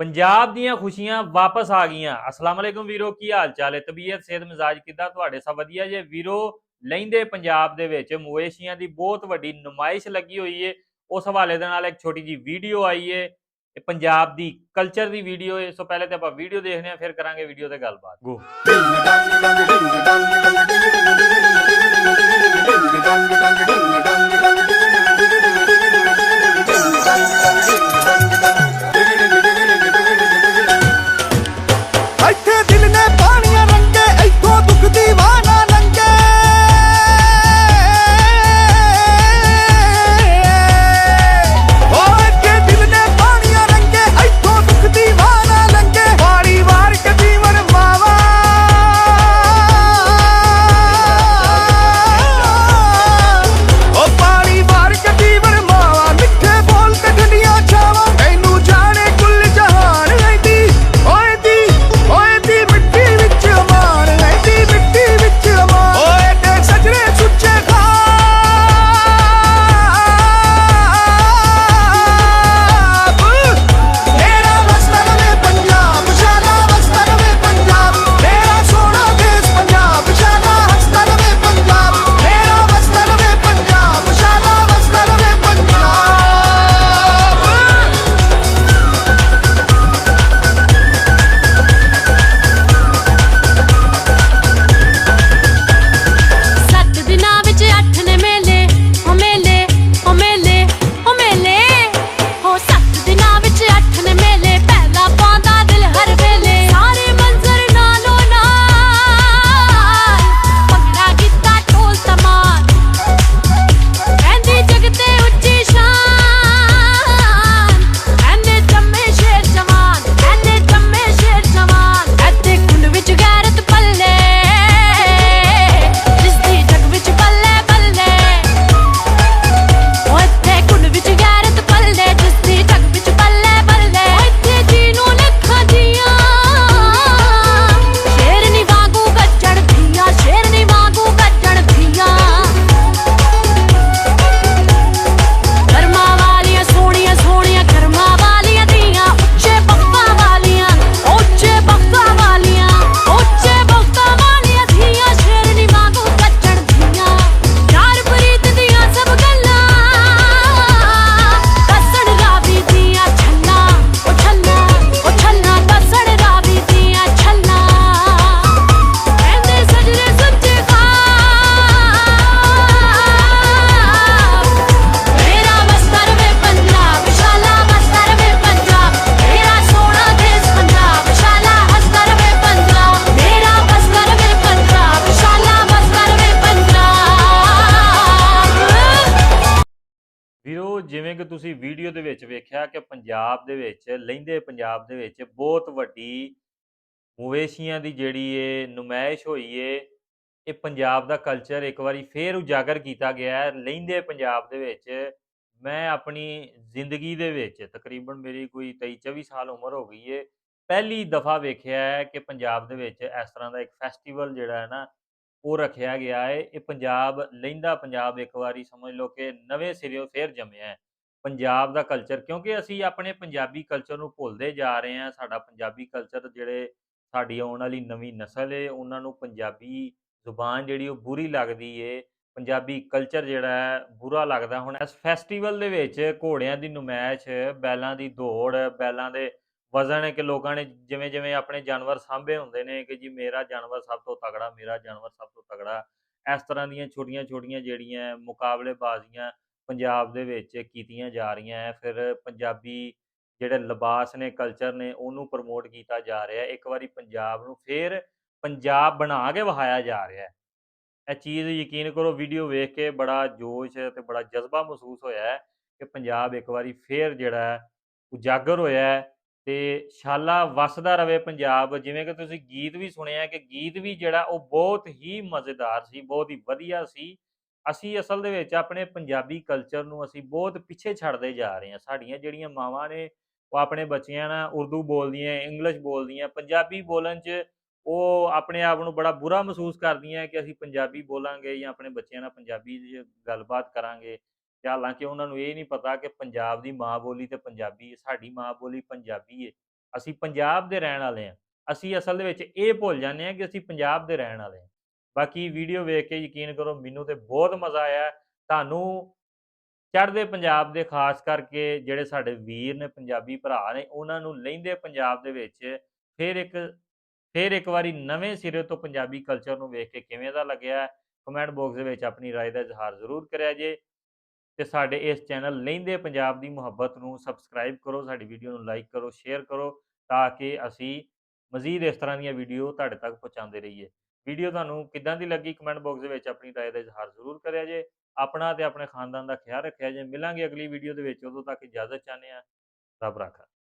ਪੰਜਾਬ ਦੀਆਂ ਖੁਸ਼ੀਆਂ ਵਾਪਸ ਆ ਗਈਆਂ। ਅਸਲਾਮ ਅਲੈਕੁਮ ਵੀਰੋ, ਕੀ ਹਾਲ ਚਾਲ ਹੈ? ਤਬੀਅਤ, ਸਿਹਤ, ਮਿਜ਼ਾਜ ਕਿੱਦਾਂ? ਤੁਹਾਡੇ ਸਭ ਵਧੀਆ ਜੇ? ਵੀਰੋ ਲਹਿੰਦੇ ਪੰਜਾਬ ਦੇ ਵਿੱਚ ਮਵੇਸ਼ੀਆਂ ਦੀ ਬਹੁਤ ਵੱਡੀ ਨੁਮਾਇਸ਼ ਲੱਗੀ ਹੋਈ ਹੈ ਉਸ ਹਵਾਲੇ ਦੇ ਨਾਲ ਇੱਕ ਛੋਟੀ ਜੀ ਵੀਡੀਓ ਆਈ ਹੈ ਇਹ ਪੰਜਾਬ ਦੀ ਕਲਚਰ ਦੀ ਵੀਡੀਓ ਹੈ ਸੋ ਪਹਿਲੇ ਤੇ ਆਪਾਂ ਵੀਡੀਓ ਦੇਖਦੇ ਹਾਂ, ਫਿਰ ਕਰਾਂਗੇ ਵੀਡੀਓ ਤੇ ਗੱਲਬਾਤ। ਗੋ ਕਿ ਤੁਸੀਂ ਵੀਡੀਓ ਦੇ ਵਿੱਚ ਵੇਖਿਆ ਕਿ ਪੰਜਾਬ ਦੇ ਵਿੱਚ ਲਹਿੰਦੇ ਪੰਜਾਬ ਦੇ ਵਿੱਚ ਬਹੁਤ ਵੱਡੀ ਮਵੇਸ਼ੀਆਂ ਦੀ ਜਿਹੜੀ ਏ ਨੁਮਾਇਸ਼ ਹੋਈ ਏ, ਇਹ ਪੰਜਾਬ ਦਾ ਕਲਚਰ ਇੱਕ ਵਾਰੀ ਫੇਰ ਉਜਾਗਰ ਕੀਤਾ ਗਿਆ ਹੈ। ਲਹਿੰਦੇ ਪੰਜਾਬ ਦੇ ਵਿੱਚ, ਮੈਂ ਆਪਣੀ ਜ਼ਿੰਦਗੀ ਦੇ ਵਿੱਚ ਤਕਰੀਬਨ ਮੇਰੀ ਕੋਈ 23 24 ਸਾਲ ਉਮਰ ਹੋ ਗਈ ਏ, ਪਹਿਲੀ ਦਫਾ ਵੇਖਿਆ ਹੈ ਕਿ ਪੰਜਾਬ ਦੇ ਵਿੱਚ ਇਸ ਤਰ੍ਹਾਂ ਦਾ ਇੱਕ ਫੈਸਟੀਵਲ ਜਿਹੜਾ ਹੈ ਨਾ, ਉਹ ਰੱਖਿਆ ਗਿਆ ਹੈ। ਇਹ ਪੰਜਾਬ ਲਹਿੰਦਾ ਪੰਜਾਬ ਇੱਕ ਵਾਰੀ ਸਮਝ ਲਓ ਕਿ ਨਵੇਂ ਸਿਰਿਓਂ ਫੇਰ ਜੰਮਿਆ ਹੈ। ਪੰਜਾਬ ਦਾ ਕਲਚਰ ਕਿਉਂਕਿ ਅਸੀਂ ਆਪਣੇ ਪੰਜਾਬੀ ਕਲਚਰ ਨੂੰ ਭੁੱਲਦੇ ਜਾ ਰਹੇ ਹਾਂ, ਸਾਡਾ ਪੰਜਾਬੀ ਕਲਚਰ ਜਿਹੜੇ ਸਾਡੀ ਆਉਣ ਵਾਲੀ ਨਵੀਂ ਨਸਲ ਏ, ਉਹਨਾਂ ਨੂੰ ਪੰਜਾਬੀ ਜ਼ੁਬਾਨ ਜਿਹੜੀ ਉਹ ਬੁਰੀ ਲੱਗਦੀ ਏ, ਪੰਜਾਬੀ ਕਲਚਰ ਜਿਹੜਾ ਹੈ ਬੁਰਾ ਲੱਗਦਾ ਹੁਣ। ਇਸ ਫੈਸਟੀਵਲ ਦੇ ਵਿੱਚ ਘੋੜਿਆਂ ਦੀ ਨੁਮਾਇਸ਼, ਬੈਲਾਂ ਦੀ ਦੌੜ, ਬੈਲਾਂ ਦੇ ਵਜ਼ਨ ਹੈ ਕਿ ਲੋਕਾਂ ਨੇ ਜਿਵੇਂ ਜਿਵੇਂ ਆਪਣੇ ਜਾਨਵਰ ਸਾਂਭੇ ਹੁੰਦੇ ਨੇ ਕਿ ਜੀ ਮੇਰਾ ਜਾਨਵਰ ਸਭ ਤੋਂ ਤਗੜਾ ਮੇਰਾ ਜਾਨਵਰ ਸਭ ਤੋਂ ਤਗੜਾ ਇਸ ਤਰ੍ਹਾਂ ਦੀਆਂ ਛੋਟੀਆਂ ਛੋਟੀਆਂ ਜਿਹੜੀਆਂ ਮੁਕਾਬਲੇਬਾਜ਼ੀਆਂ ਪੰਜਾਬ ਦੇ ਵਿੱਚ ਕੀਤੀਆਂ ਜਾ ਰਹੀਆਂ ਹੈ। ਫਿਰ ਪੰਜਾਬੀ ਜਿਹੜੇ ਲਿਬਾਸ ਨੇ ਕਲਚਰ ਨੇ, ਉਹਨੂੰ ਪ੍ਰਮੋਟ ਕੀਤਾ ਜਾ ਰਿਹਾ ਇੱਕ ਵਾਰੀ ਪੰਜਾਬ ਨੂੰ ਫਿਰ ਪੰਜਾਬ ਬਣਾ ਕੇ ਵਹਾਇਆ ਜਾ ਰਿਹਾ ਹੈ। ਇਹ ਚੀਜ਼ ਯਕੀਨ ਕਰੋ ਵੀਡੀਓ ਵੇਖ ਕੇ ਬੜਾ ਜੋਸ਼ ਤੇ ਬੜਾ ਜਜ਼ਬਾ ਮਹਿਸੂਸ ਹੋਇਆ ਕਿ ਪੰਜਾਬ ਇੱਕ ਵਾਰੀ ਫੇਰ ਜਿਹੜਾ ਉਜਾਗਰ ਹੋਇਆ ਹੈ ਤੇ ਸ਼ਾਲਾ ਵਸਦਾ ਰਵੇ ਪੰਜਾਬ। ਜਿਵੇਂ ਕਿ ਤੁਸੀਂ ਗੀਤ ਵੀ ਸੁਣਿਆ ਕਿ ਗੀਤ ਵੀ ਜਿਹੜਾ ਉਹ ਬਹੁਤ ਹੀ ਮਜ਼ੇਦਾਰ ਸੀ, ਬਹੁਤ ਹੀ ਵਧੀਆ ਸੀ। ਅਸੀਂ ਅਸਲ ਦੇ ਵਿੱਚ ਆਪਣੇ ਪੰਜਾਬੀ ਕਲਚਰ ਨੂੰ ਅਸੀਂ ਬਹੁਤ ਪਿੱਛੇ ਛੱਡਦੇ ਜਾ ਰਹੇ ਹਾਂ। ਸਾਡੀਆਂ ਜਿਹੜੀਆਂ ਮਾਵਾਂ ਨੇ, ਉਹ ਆਪਣੇ ਬੱਚਿਆਂ ਨਾਲ ਉਰਦੂ ਬੋਲਦੀਆਂ, ਇੰਗਲਿਸ਼ ਬੋਲਦੀਆਂ, ਪੰਜਾਬੀ ਬੋਲਣ 'ਚ ਉਹ ਆਪਣੇ ਆਪ ਨੂੰ ਬੜਾ ਬੁਰਾ ਮਹਿਸੂਸ ਕਰਦੀਆਂ ਕਿ ਅਸੀਂ ਪੰਜਾਬੀ ਬੋਲਾਂਗੇ ਜਾਂ ਆਪਣੇ ਬੱਚਿਆਂ ਨਾਲ ਪੰਜਾਬੀ 'ਚ ਗੱਲਬਾਤ ਕਰਾਂਗੇ। ਤੇ ਹਾਲਾਂਕਿ ਉਹਨਾਂ ਨੂੰ ਇਹ ਨਹੀਂ ਪਤਾ ਕਿ ਪੰਜਾਬ ਦੀ ਮਾਂ ਬੋਲੀ ਤੇ ਪੰਜਾਬੀ ਹੈ ਸਾਡੀ ਮਾਂ ਬੋਲੀ ਪੰਜਾਬੀ ਹੈ ਅਸੀਂ ਪੰਜਾਬ ਦੇ ਰਹਿਣ ਵਾਲੇ ਹਾਂ। ਅਸੀਂ ਅਸਲ ਦੇ ਵਿੱਚ ਇਹ ਭੁੱਲ ਜਾਂਦੇ ਹਾਂ ਕਿ ਅਸੀਂ ਪੰਜਾਬ ਦੇ ਰਹਿਣ ਵਾਲੇ ਹਾਂ। ਬਾਕੀ ਵੀਡੀਓ ਵੇਖ ਕੇ ਯਕੀਨ ਕਰੋ ਮੈਨੂੰ ਤੇ ਬਹੁਤ ਮਜ਼ਾ ਆਇਆ ਤੁਹਾਨੂੰ ਚੜ੍ਹਦੇ ਪੰਜਾਬ ਦੇ ਖਾਸ ਕਰਕੇ ਜਿਹੜੇ ਸਾਡੇ ਵੀਰ ਨੇ ਪੰਜਾਬੀ ਭਰਾ ਨੇ ਉਹਨਾਂ ਨੂੰ ਲਹਿੰਦੇ ਪੰਜਾਬ ਦੇ ਵਿੱਚ ਫਿਰ ਇੱਕ ਫਿਰ ਇੱਕ ਵਾਰੀ ਨਵੇਂ ਸਿਰੇ ਤੋਂ ਪੰਜਾਬੀ ਕਲਚਰ ਨੂੰ ਵੇਖ ਕੇ ਕਿਵੇਂ ਦਾ ਲੱਗਿਆ ਕਮੈਂਟ ਬਾਕਸ ਦੇ ਵਿੱਚ ਆਪਣੀ رائے ਦਾ ਇਜ਼ਹਾਰ ਜ਼ਰੂਰ ਕਰਿਆ ਜੇ ਤੇ ਸਾਡੇ ਇਸ ਚੈਨਲ ਲਹਿੰਦੇ ਪੰਜਾਬ ਦੀ ਮੁਹੱਬਤ ਨੂੰ ਸਬਸਕ੍ਰਾਈਬ ਕਰੋ ਸਾਡੀ ਵੀਡੀਓ ਨੂੰ ਲਾਈਕ ਕਰੋ ਸ਼ੇਅਰ ਕਰੋ ਤਾਂ ਕਿ ਅਸੀਂ ਮਜ਼ੀਦ ਇਸ ਤਰ੍ਹਾਂ ਦੀਆਂ ਵੀਡੀਓ ਤੁਹਾਡੇ ਤੱਕ ਪਹੁੰਚਾਉਂਦੇ ਰਹੀਏ ਵੀਡੀਓ ਤੁਹਾਨੂੰ ਕਿੱਦਾਂ ਦੀ ਲੱਗੀ ਕਮੈਂਟ ਬਾਕਸ ਦੇ ਵਿੱਚ ਆਪਣੀ رائے ਦਾ ਇਜ਼ਹਾਰ ਜ਼ਰੂਰ ਕਰਿਆ ਜੇ ਆਪਣਾ ਤੇ ਆਪਣੇ ਖਾਨਦਾਨ ਦਾ ਖਿਆਲ ਰੱਖਿਆ ਜੇ ਮਿਲਾਂਗੇ ਅਗਲੀ ਵੀਡੀਓ ਦੇ ਵਿੱਚ ਉਦੋਂ ਤੱਕ ਇਜਾਜ਼ਤ ਚਾਹੁੰਦੇ ਆ ਰੱਬ ਰਾਖਾ